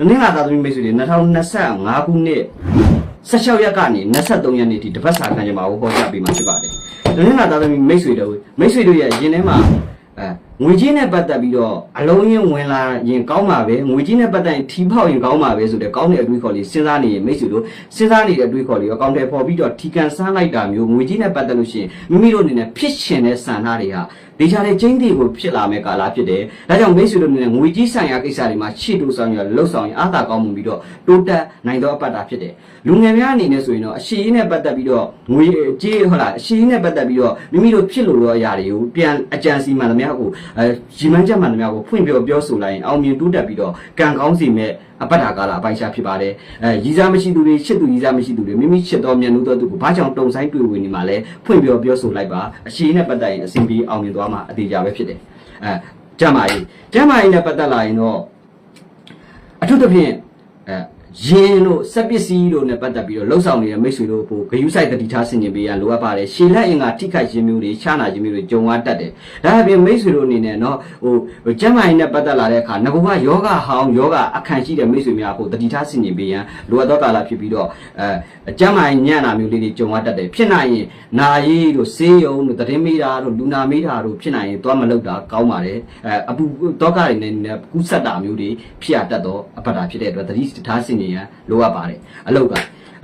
တနင်္လာသားသမီးမိတ်ဆွေတွေ2025ခုနှစ်16ရက်ကနေ23ရက်နေ့ထိတစ်ပတ်စာခံကြမှာကိုဟောကြားပေးမှာဖြစ်ပါတယ်တနင်္လာသားသမီးမိတ်ဆွေတို့မိတ်ဆွေတို့ရဲ့ရင်ထဲမှာအဲငွေကြီးနဲ့ပတ်သက်ပြီးတော့အလုံးရင်းဝင်လာရင်ကောင်းပါပဲငွေကြီးနဲ့ပတ်သက်ရင်ထီပေါက်ရင်ကောင်းပါပဲဆိုတဲ့ကောင်းတဲ့အတွေးခေါ်လေးစဉ်းစားနေရင်မိတ်ဆွေတို့စဉ်းစားနေတဲ့အတွေးခေါ်လေးကိုအကောင့်ထဲပေါ်ပြီးတော့ထီကန်ဆန်းလိုက်တာမျိုးငွေကြီးနဲ့ပတ်သက်လို့ရှိရင်မိမိတို့အနေနဲ့ဖြစ်ရှင်တဲ့စံထားတွေဟာ ဒေချာတဲ့ချင်းတီကိုဖြစ်လာမဲ့ကာလဖြစ်တယ်။ဒါကြောင့်မိတ်ဆွေတို့အနေနဲ့ငွေကြီးဆိုင်ရာကိစ္စတွေမှာရှေ့တိုးဆောင်ရလှုပ်ဆောင်ရင်အားသာကောင်းမှုပြီးတော့တိုးတက်နိုင်သောအပတ်တာဖြစ်တယ်။လူငယ်များအနေနဲ့ဆိုရင်တော့အရှိရေးနဲ့ပတ်သက်ပြီးတော့ငွေကြေးဟုတ်လားအရှိရေးနဲ့ပတ်သက်ပြီးတော့မိမိတို့ဖြစ်လို့တော့အရာတွေကိုပြန်အကြံစီမှန်သမျှကိုအဲရီမန်းချက်မှန်သမျှကိုဖွင့်ပြောပြောဆိုလိုက်ရင်အောင်မြင်တိုးတက်ပြီးတော့ကံကောင်းစီမဲ့ အပတ်တာကာလအပိုင်းခြားဖြစ်ပါတယ်။အဲရည်စားမရှိသူတွေချစ်သူရည်စားမရှိသူတွေမိမိချစ်တော်မြတ်လို့တော်သူကိုဘာကြောင့်တုံဆိုင်တွေ့ဝင်နေမှာလဲဖွင့်ပြောပြောဆိုလိုက်ပါအရှိနဲ့ပတ်သက်ရင်အစဉ်ပြေအောင်မြင်သွားမှာအသေးကြပဲဖြစ်တယ်။အဲကျမ်းမာရေးကျမ်းမာရေးနဲ့ပတ်သက်လာရင်တော့အထူးသဖြင့်အဲ ရင်တို့စက်ပစ္စည်းတို့နဲ့ပတ်သက်ပြီးတော့လှုပ်ဆောင်နေတဲ့မိတ်ဆွေတို့ကိုဂယုစိုက်တတိထားဆင်ခြင်ပေးရလိုအပ်ပါတယ်ရှည်လက်အင်္ဂါထိခိုက်ခြင်းမျိုးတွေချားနာခြင်းမျိုးတွေကြုံရတတ်တယ်ဒါအပြင်မိတ်ဆွေတို့အနေနဲ့เนาะဟိုကျမ်းမာရေးနဲ့ပတ်သက်လာတဲ့အခါငကူကယောဂဟောင်းယောဂအခန့်ရှိတဲ့မိတ်ဆွေများကိုတတိထားဆင်ခြင်ပေးရန်လိုအပ်သောကာလဖြစ်ပြီးတော့အဲကျမ်းမာရေးညံ့နာမျိုးလေးတွေကြုံရတတ်တယ်ဖြစ်နိုင်ရင်နာရီတို့ဆေးရုံတို့သတင်းမေးတာတို့လူနာမေးတာတို့ဖြစ်နိုင်ရင်သွားမလုပ်တာကောင်းပါတယ်အဲအပူတော့ကတွေနဲ့ကူးဆက်တာမျိုးတွေဖြစ်ရတတ်တော့အပ္ပတာဖြစ်တဲ့အတွက်တတိထားဆင် ခြင်ရန်လိုအပ်ပါတယ်အလောက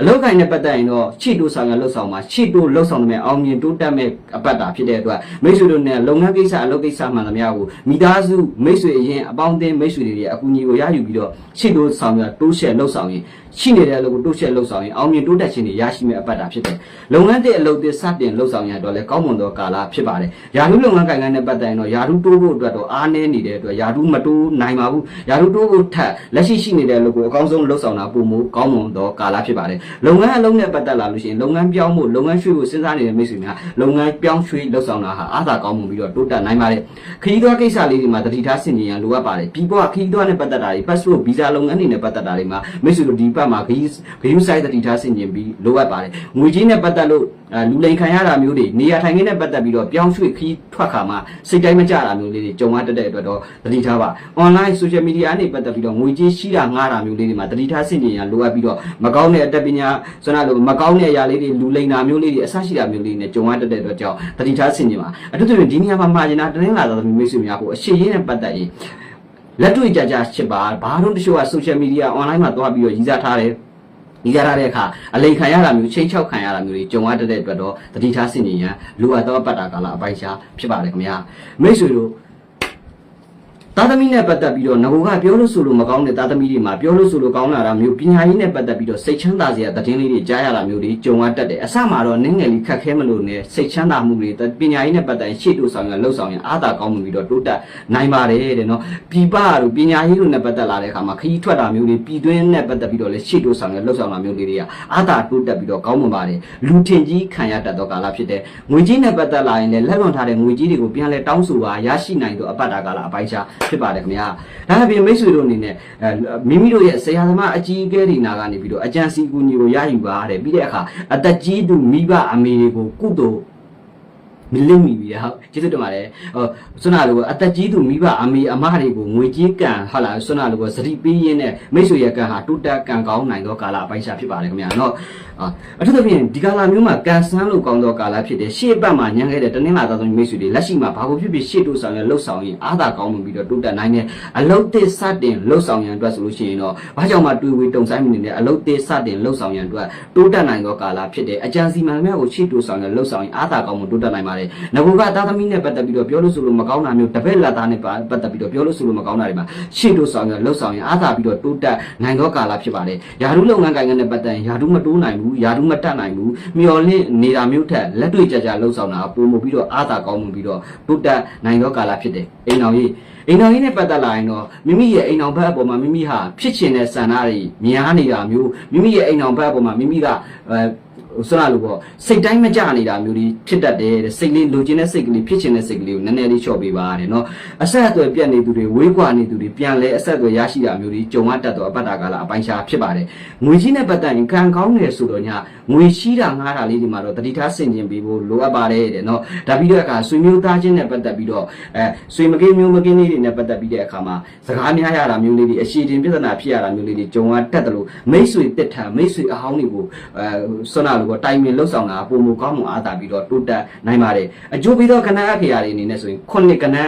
အလောက်ကိုင်းနဲ့ပတ်သက်ရင်တော့ချစ်တိုးဆောင်ရလှုပ်ဆောင်မှာချစ်တိုးလှုပ်ဆောင်တဲ့အောင်မြင်တိုးတက်မဲ့အပတ်တာဖြစ်တဲ့အတွက်မိတ်ဆွေတို့နဲ့လုပ်ငန်းကိစ္စအလုပ်ကိစ္စမှန်သမျှကိုမိသားစုမိတ်ဆွေအရင်အပေါင်းအသင်းမိတ်ဆွေတွေရဲ့အကူအညီကိုရယူပြီးတော့ချစ်တိုးဆောင်ရတိုးရှယ်လှုပ်ဆောင်ရင်ရှိနေတဲ့အလုပ်ကိုတိုးရှယ်လှုပ်ဆောင်ရင်အောင်မြင်တိုးတက်ခြင်းတွေရရှိမဲ့အပတ်တာဖြစ်တယ်လုပ်ငန်းတဲ့အလုပ်တွေစတင်လှုပ်ဆောင်ရတော့လည်းကောင်းမွန်သောကာလဖြစ်ပါတယ်ယာရုလုပ်ငန်းကိုင်ကန်းနဲ့ပတ်သက်ရင်တော့ယာရုတိုးဖို့အတွက်တော့အားနည်းနေတဲ့အတွက်ယာရုမတိုးနိုင်ပါဘူးယာရုတိုးဖို့ထက်လက်ရှိရှိနေတဲ့အလုပ်ကိုအကောင်းဆုံးလှုပ်ဆောင်တာပုံမူကောင်းမွန်သောကာလဖြစ်ပါတယ်လုပ်ငန်းအလုပ်နဲ့ပတ်သက်လာလို့ရှိရင်လုပ်ငန်းပြောင်းဖို့လုပ်ငန်းရွှေ့ဖို့စဉ်းစားနေတဲ့မိတ်ဆွေများလုပ်ငန်းပြောင်းရွှေ့လှုပ်ဆောင်တာဟာအားသာကောင်းမှုပြီးတော့တိုးတက်နိုင်ပါတယ်ခရီးသွားကိစ္စလေးတွေမှာတတိထားဆင်ခြင်ရန်လိုအပ်ပါတယ်ပြီးတော့ခရီးသွားနဲ့ပတ်သက်တာတွေ passport visa လုပ်ငန်းတွေနဲ့ပတ်သက်တာတွေမှာမိတ်ဆွေတို့ဒီဘက်မှာခရီးခရီးဆိုင်တတိထားဆင်ခြင်ပြီးလိုအပ်ပါတယ်ငွေကြီးနဲ့ပတ်သက်လို့ လူလိန်ခံရတာမျိုးတွေနေရာထိုင်ခင်းနဲ့ပတ်သက်ပြီးတော့ပြောင်းရွှေ့ခရီးထွက်ခါမှာစိတ်တိုင်းမကြတာမျိုးလေးတွေကြုံရတတ်တဲ့အတွက်တော့တတိထားပါ online social media နဲ့ပတ်သက်ပြီးတော့ငွေကြီးရှိတာငှားတာမျိုးလေးတွေမှာတတိထားဆင်ခြင်ရန်လိုအပ်ပြီးတော့မကောင်းတဲ့အတတ်ပညာဆိုတော့လို့မကောင်းတဲ့အရာလေးတွေလူလိန်တာမျိုးလေးတွေအဆရှိတာမျိုးလေးနဲ့ကြုံရတတ်တဲ့အတွက်ကြောင့်တတိထားဆင်ခြင်ပါအထူးသဖြင့်ဒီနေရာမှာမှာကျင်တာတနင်္လာသာသမီမိတ်ဆွေများကိုအရှိရင်းနဲ့ပတ်သက်ရင်လက်တွေ့ကြကြချစ်ပါဘာလို့တချို့က social media online မှာသွားပြီးတော့ရည်စားထားတယ် ဒီကြရတဲ့အခါအလိန်ခံရတာမျိုးချိန်ချောက်ခံရတာမျိုးတွေကြုံရတဲ့အတွက်တော့တတိထားဆင်ခြင်ရန်လိုအပ်သောပတ်တာကာလအပိုင်ရှားဖြစ်ပါတယ်ခင်ဗျာမိတ်ဆွေတို့ သားသမီးနဲ့ပတ်သက်ပြီးတော့ငကိုကပြောလို့ဆိုလို့မကောင်းတဲ့သားသမီးတွေမှာပြောလို့ဆိုလို့ကောင်းလာတာမျိုးပညာရေးနဲ့ပတ်သက်ပြီးတော့စိတ်ချမ်းသာစရာသတင်းလေးတွေကြားရတာမျိုးတွေကြုံရတတ်တယ်အစမှာတော့နင်းငယ်လေးခက်ခဲမလို့နဲ့စိတ်ချမ်းသာမှုတွေပညာရေးနဲ့ပတ်သက်ရှေ့တိုးဆောင်ရလှုပ်ဆောင်ရအားသာကောင်းမှုပြီးတော့တိုးတက်နိုင်ပါတယ်တဲ့နော်ပြည်ပတို့ပညာရေးတို့နဲ့ပတ်သက်လာတဲ့အခါမှာခရီးထွက်တာမျိုးတွေပြည်တွင်းနဲ့ပတ်သက်ပြီးတော့လည်းရှေ့တိုးဆောင်ရလှုပ်ဆောင်တာမျိုးလေးတွေကအားသာတိုးတက်ပြီးတော့ကောင်းမွန်ပါတယ်လူထင်ကြီးခံရတတ်သောကာလဖြစ်တဲ့ငွေကြီးနဲ့ပတ်သက်လာရင်လည်းလက်လွန်ထားတဲ့ငွေကြီးတွေကိုပြန်လဲတောင်းဆိုပါရရှိနိုင်သောအပတ်တာကာလအပိုင်းခြားဖြစ်ပါတယ်ခင်ဗျာဒါအပြင်မိတ်ဆွေတို့အနေနဲ့အဲမိမိတို့ရဲ့ဆရာသမားအကြီးအကဲတွေနာကနေပြီးတော့အကြံစီကူညီကိုရယူပါတဲ့ပြီးတဲ့အခါအသက်ကြီးသူမိဘအမေတွေကိုကုသိုလ် မလင့်မိပြီဟုတ်ကျေးဇူးတင်ပါတယ်ဟိုဆွနာလိုအသက်ကြီးသူမိဘအမေအမတွေကိုငွေကြေးကံဟုတ်လားဆွနာလိုစတိပေးရင်းနဲ့မိတ်ဆွေရဲ့ကံဟာတိုးတက်ကံကောင်းနိုင်သောကာလအပိုင်းခြားဖြစ်ပါတယ်ခင်ဗျာနော်အထူးသဖြင့်ဒီကာလမျိုးမှာကန်ဆန်းလို့ကောင်းသောကာလဖြစ်တဲ့ရှေ့ပတ်မှာညံခဲ့တဲ့တနင်္လာသားသမီးမိတ်ဆွေတွေလက်ရှိမှာဘာကိုဖြစ်ဖြစ်ရှေ့တိုးဆောင်ရလှုပ်ဆောင်ရင်အားသာကောင်းမှုပြီးတော့တိုးတက်နိုင်တဲ့အလုတ်တစ်စတင်လှုပ်ဆောင်ရန်အတွက်ဆိုလို့ရှိရင်တော့ဘာကြောင့်မှတွေးဝေတုံဆိုင်မှုနေတဲ့အလုတ်တစ်စတင်လှုပ်ဆောင်ရန်အတွက်တိုးတက်နိုင်သောကာလဖြစ်တဲ့အကြံစီမံများကိုရှေ့တိုးဆောင်ရလှုပ်ဆောင်ရင်အားသာကောင်းမှုတိုးတက်နိုင်ပါတယ်ငဘုကသားသမီးနဲ့ပတ်သက်ပြီးတော့ပြောလို့ဆိုလို့မကောင်းတာမျိုးတပည့်လက်သားနဲ့ပတ်သက်ပြီးတော့ပြောလို့ဆိုလို့မကောင်းတာတွေမှာရှေ့တိုးဆောင်ရလှုပ်ဆောင်ရင်အားသာပြီးတော့တိုးတက်နိုင်သောကာလဖြစ်ပါတယ်ယာရုလုပ်ငန်းကိုင်ငန်းနဲ့ပတ်သက်ရင်ယာရုမတိုးနိုင်ဘူးယာရုမတက်နိုင်ဘူးမျော်လင့်နေတာမျိုးထက်လက်တွေ့ကြကြလှုပ်ဆောင်တာပုံမှုပြီးတော့အားသာကောင်းမှုပြီးတော့တိုးတက်နိုင်သောကာလဖြစ်တယ်အိမ်တော်ကြီးအိမ်တော်ကြီးနဲ့ပတ်သက်လာရင်တော့မိမိရဲ့အိမ်တော်ဘက်အပေါ်မှာမိမိဟာဖြစ်ချင်တဲ့ဆန္ဒတွေများနေတာမျိုးမိမိရဲ့အိမ်တော်ဘက်အပေါ်မှာမိမိကအဲ ဟိုဆွမ်းလာလို့ပေါ့စိတ်တိုင်းမကြနေတာမျိုးတွေဖြစ်တတ်တယ်တဲ့စိတ်လေးလိုချင်တဲ့စိတ်ကလေးဖြစ်ချင်တဲ့စိတ်ကလေးကိုနည်းနည်းလေးလျှော့ပေးပါတဲ့နော်အဆက်အသွယ်ပြတ်နေသူတွေဝေးကွာနေသူတွေပြန်လဲအဆက်အသွယ်ရရှိတာမျိုးတွေကြုံရတတ်တော့အပတ်တာကာလအပိုင်းခြားဖြစ်ပါတယ်ငွေကြီးနဲ့ပတ်သက်ရင်ကံကောင်းတယ်ဆိုတော့ညငွေရှိတာငားတာလေးဒီမှာတော့တတိထားဆင်ကျင်ပေးဖို့လိုအပ်ပါတယ်တဲ့နော်ဒါပြီးတော့အခါဆွေမျိုးသားချင်းနဲ့ပတ်သက်ပြီးတော့အဲဆွေမကင်းမျိုးမကင်းလေးတွေနဲ့ပတ်သက်ပြီးတဲ့အခါမှာစကားများရတာမျိုးလေးတွေအရှိတင်ပြဿနာဖြစ်ရတာမျိုးလေးတွေကြုံရတတ်တယ်လို့မိတ်ဆွေတစ်ထံမိတ်ဆွေအဟောင်းတွေကိုအဲဆွမ်းနာလို့ပေါ့တိုင်ပင်လှုပ်ဆောင်တာပုံမကောင်းမှုအားသာပြီးတော့တိုးတက်နိုင်ပါတယ်အကျိုးပြီးတော့ကဏ္ဍအခေယာတွေအနေနဲ့ဆိုရင်ခုနှစ်ကဏ္ဍ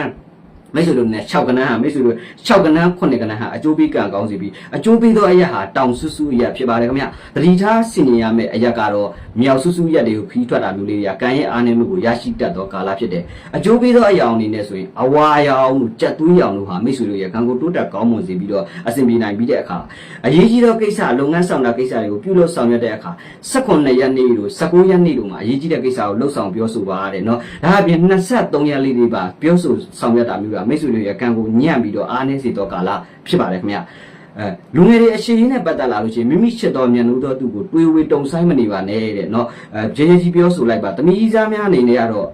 မိတ်ဆွေတို့နဲ့6ကဏ္ဍဟာမိတ်ဆွေတို့6ကဏ္ဍ9ကဏ္ဍဟာအကျိုးပေးကံကောင်းစီပြီးအကျိုးပေးသောအရက်ဟာတောင်ဆူဆူအရက်ဖြစ်ပါတယ်ခင်ဗျတတိထားဆင်ញင်ရမယ့်အရက်ကတော့မြောက်ဆူဆူရက်တွေကိုခီးထွက်တာမျိုးလေးတွေကကံရဲ့အားနည်းမှုကိုရရှိတတ်သောကာလဖြစ်တယ်အကျိုးပေးသောအရာအနေနဲ့ဆိုရင်အဝါရောင်တို့ကြက်သွေးရောင်တို့ဟာမိတ်ဆွေတို့ရဲ့ကံကိုတိုးတက်ကောင်းမွန်စေပြီးတော့အဆင်ပြေနိုင်ပြီးတဲ့အခါအရေးကြီးသောကိစ္စလုပ်ငန်းဆောင်တာကိစ္စတွေကိုပြုလုပ်ဆောင်ရွက်တဲ့အခါ18ရက်နေ့တို့19ရက်နေ့တို့မှာအရေးကြီးတဲ့ကိစ္စကိုလှုပ်ဆောင်ပြောဆိုပါတဲ့เนาะဒါအပြင်23ရက်လေးတွေပါပြောဆိုဆောင်ရွက်တာမျိုးက မိတ်ဆွေတို့ရဲ့ကံကိုညံ့ပြီးတော့အားနည်းစေသောကာလဖြစ်ပါတယ်ခင်ဗျအဲလူငယ်တွေအရှိန်နဲ့ပတ်သက်လာလို့ရှိရင်မိမိချစ်တော်မြတ်လို့တော့သူ့ကိုတွေးဝေတုံဆိုင်မနေပါနဲ့တဲ့เนาะအဲဂျေဂျေကြီးပြောဆိုလိုက်ပါတမီးစားများအနေနဲ့ကတော့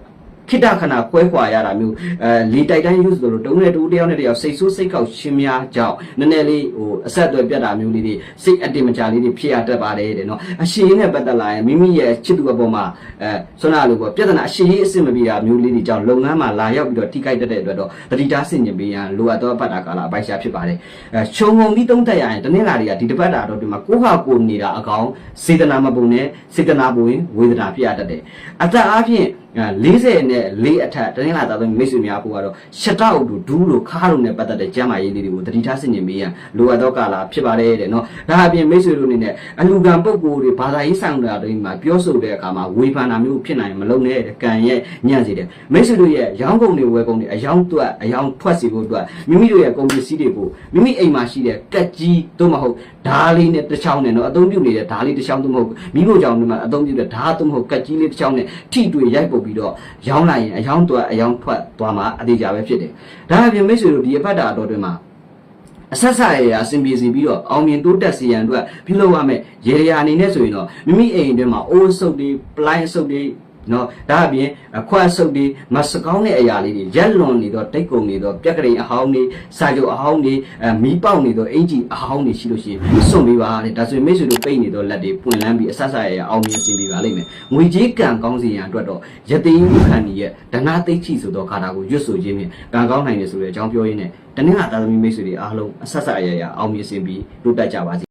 ခိတခဏကွဲခွာရတာမျိုးအဲလေတိုက်တိုင်းယူဆိုလို့တုံးနဲ့တူတယောက်နဲ့တယောက်စိတ်ဆိုးစိတ်ကောက်ရှင်းများကြောင့်နည်းနည်းလေးဟိုအဆက်အသွယ်ပြတ်တာမျိုးလေးတွေစိတ်အတင်မချလေးတွေဖြစ်ရတတ်ပါတယ်တဲ့နော်အရှိန်နဲ့ပတ်သက်လာရင်မိမိရဲ့ချစ်သူအပေါ်မှာအဲဆွမ်းနာလို့ပေါ့ပြဿနာအရှိန်ကြီးအစစ်မပြေတာမျိုးလေးတွေကြောင့်လုပ်ငန်းမှာလာရောက်ပြီးတော့ထိခိုက်တတ်တဲ့အတွက်တော့တတိတာဆင်ញင်ပေးရန်လိုအပ်သောပတ်တာကာလအပိုက်ရှားဖြစ်ပါတယ်အဲခြုံငုံပြီးသုံးသက်ရရင်တနင်္လာတွေကဒီတစ်ပတ်တာတော့ဒီမှာကိုဟာကိုနေတာအကောင်စေတနာမပုံနဲ့စေတနာပုံရင်ဝေဒနာဖြစ်ရတတ်တယ်အသက်အားဖြင့်40နဲ့4အထက်တနင်္လာသားသမီးမိတ်ဆွေများဖို့ကတော့ရှတောက်တို့ဒူးတို့ခါးတို့နဲ့ပတ်သက်တဲ့ကျမ်းမာရေးလေးတွေကိုတတိထားဆင်ញင်ပေးရန်လိုအပ်သောကာလဖြစ်ပါတယ်တဲ့နော်ဒါအပြင်မိတ်ဆွေတို့အနေနဲ့အလူကံပုံကိုယ်တွေဘာသာရေးဆောင်တာတွေမှာပြောဆိုတဲ့အခါမှာဝေဖန်တာမျိုးဖြစ်နိုင်မလုံးနဲ့ကံရဲ့ညံ့စေတယ်မိတ်ဆွေတို့ရဲ့ရောင်းကုန်တွေဝယ်ကုန်တွေအယောင်တွက်အယောင်ထွက်စီဖို့အတွက်မိမိတို့ရဲ့ကုန်ပစ္စည်းတွေကိုမိမိအိမ်မှာရှိတဲ့ကက်ကြီးသို့မဟုတ်ဓားလေးနဲ့တစ်ချောင်းနဲ့နော်အသုံးပြုနေတဲ့ဓားလေးတစ်ချောင်းသို့မဟုတ်မိဖို့ကြောင့်ဒီမှာအသုံးပြုတဲ့ဓားသို့မဟုတ်ကက်ကြီးလေးတစ်ချောင်းနဲ့ထိတွေ့ရိုက်ပုတ်ပြီးတော့ရောင်းလိုက်ရင်အယောင်တွက်အယောင်ထွက်သွားမှာအသေးကြပဲဖြစ်တယ်ဒါအပြင်မိတ်ဆွေတို့ဒီအဖက်တာတော်တွင်မှာအဆက်ဆက်ရရအဆင်ပြေစီပြီးတော့အောင်မြင်တိုးတက်စီရန်အတွက်ပြုလုပ်ရမယ်ရေရရာအနေနဲ့ဆိုရင်တော့မိမိအိမ်အတွင်းမှာအိုးဆုပ်တွေပလိုင်းဆုပ်တွေ နော်ဒါအပြင်အခွက်ဆုပ်တွေမစကောင်းတဲ့အရာလေးတွေရက်လွန်နေတော့တိတ်ကုန်နေတော့ပြက်ကလေးအဟောင်းတွေစာချုပ်အဟောင်းတွေအဲမီးပေါက်နေတော့အင်ဂျီအဟောင်းတွေရှိလို့ရှိရင်စွန့်ပေးပါတဲ့ဒါဆိုရင်မိတ်ဆွေတို့ပိတ်နေတော့လက်တွေပွင့်လန်းပြီးအဆက်ဆက်ရရအောင်မြင်စီပေးပါလိမ့်မယ်ငွေကြေးကံကောင်းစီရန်အတွက်တော့ရတိယဥခံကြီးရဲ့ဒနာသိတ်ချီဆိုတော့ခါတာကိုရွတ်ဆိုခြင်းဖြင့်ကံကောင်းနိုင်တယ်ဆိုတဲ့အကြောင်းပြောရင်းနဲ့တနင်္လာသာသမီမိတ်ဆွေတွေအားလုံးအဆက်ဆက်ရရအောင်မြင်စီပြီးတိုးတက်ကြပါစေ